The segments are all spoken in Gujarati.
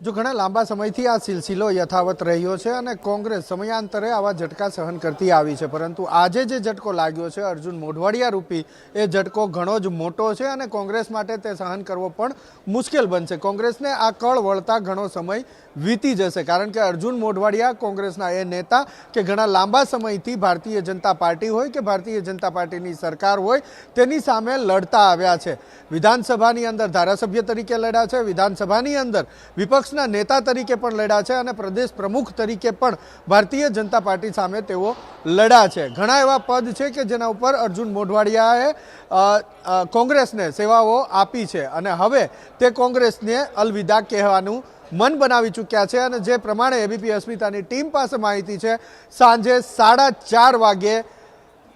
જો ઘણા લાંબા સમયથી આ સિલસિલો યથાવત રહ્યો છે અને કોંગ્રેસ સમયાંતરે આવા ઝટકા સહન કરતી આવી છે, પરંતુ આજે જે ઝટકો લાગ્યો છે, અર્જુન મોઢવાડિયા રૂપી, એ ઝટકો ઘણો જ મોટો છે અને કોંગ્રેસ માટે તે સહન કરવો પણ મુશ્કેલ બનશે. કોંગ્રેસને આ કળ વળતા ઘણો સમય વીતી જશે, કારણ કે અર્જુન મોઢવાડિયા કોંગ્રેસના એ નેતા કે ઘણા લાંબા સમયથી ભારતીય જનતા પાર્ટી હોય કે ભારતીય જનતા પાર્ટીની સરકાર હોય, તેની સામે લડતા આવ્યા છે. વિધાનસભાની અંદર ધારાસભ્ય તરીકે લડ્યા છે, વિધાનસભાની અંદર વિપક્ષના નેતા તરીકે પણ લડ્યા છે અને પ્રદેશ પ્રમુખ તરીકે પણ ભારતીય જનતા પાર્ટી સામે તેઓ લડ્યા છે. ઘણા એવા પદ છે કે જેના ઉપર અર્જુન મોઢવાડિયાએ કોંગ્રેસને સેવાઓ આપી છે અને હવે તે કોંગ્રેસને અલવિદા કહેવાનું મન બનાવી ચૂક્યા છે અને જે પ્રમાણે એબીપી અસ્મિતાની ટીમ પાસે માહિતી છે, સાંજે સાડા ચાર વાગ્યે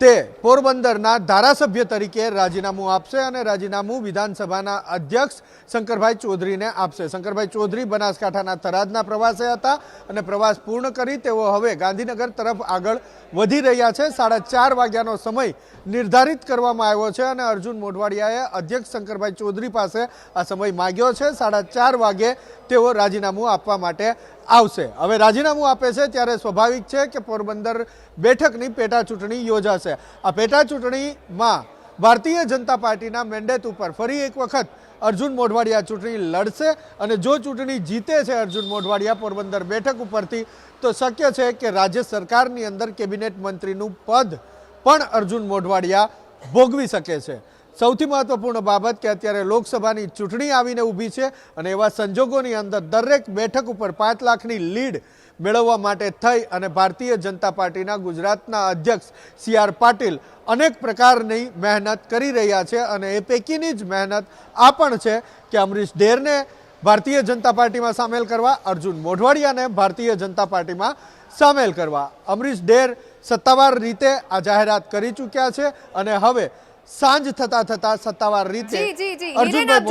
તે પોરબંદરના ધારાસભ્ય તરીકે રાજીનામું આપશે અને રાજીનામું વિધાનસભાના અધ્યક્ષ શંકરભાઈ ચૌધરીને આપશે. શંકરભાઈ ચૌધરી બનાસકાંઠાના થરાદના પ્રવાસે હતા અને પ્રવાસ પૂર્ણ કરી તેઓ હવે ગાંધીનગર તરફ આગળ વધી રહ્યા છે. સાડા ચાર વાગ્યાનો સમય નિર્ધારિત કરવામાં આવ્યો છે અને અર્જુન મોઢવાડિયાએ અધ્યક્ષ શંકરભાઈ ચૌધરી પાસે આ સમય માગ્યો છે. સાડા ચાર વાગે તેઓ રાજીનામું આપવા માટે આવશે. હવે રાજીનામું આપે છે ત્યારે સ્વાભાવિક છે કે પોરબંદર બેઠકની પેટા ચૂંટણી યોજાશે. આ પેટા ચૂંટણીમાં ભારતીય જનતા પાર્ટીના મેન્ડેટ ઉપર ફરી એક વખત અર્જુન મોઢવાડિયા ચૂંટણી લડશે અને જો ચૂંટણી જીતે છે અર્જુન મોઢવાડિયા પોરબંદર બેઠક ઉપરથી, તો શક્ય છે કે રાજ્ય સરકારની અંદર કેબિનેટ મંત્રીનું પદ પણ અર્જુન મોઢવાડિયા ભોગવી શકે છે. સૌથી મહત્વપૂર્ણ બાબત કે અત્યારે લોકસભાની ચૂંટણી આવીને ઊભી છે અને એવા સંજોગોની અંદર દરેક બેઠક ઉપર પાંચ લાખની લીડ મેળવવા માટે થઈ અને ભારતીય જનતા પાર્ટીના ગુજરાતના અધ્યક્ષ સી આર પાટીલ અનેક પ્રકારની મહેનત કરી રહ્યા છે અને એ પૈકીની જ મહેનત આ પણ છે કે અમરીશ ડેરને ભારતીય જનતા પાર્ટીમાં સામેલ કરવા, અર્જુન મોઢવાડિયાને ભારતીય જનતા પાર્ટીમાં સામેલ કરવા. અમરીશ ડેર સત્તાવાર રીતે આ જાહેરાત કરી ચૂક્યા છે અને હવે સાંજ થતા થતા સત્તાવાર રીતે અર્જુનભાઈ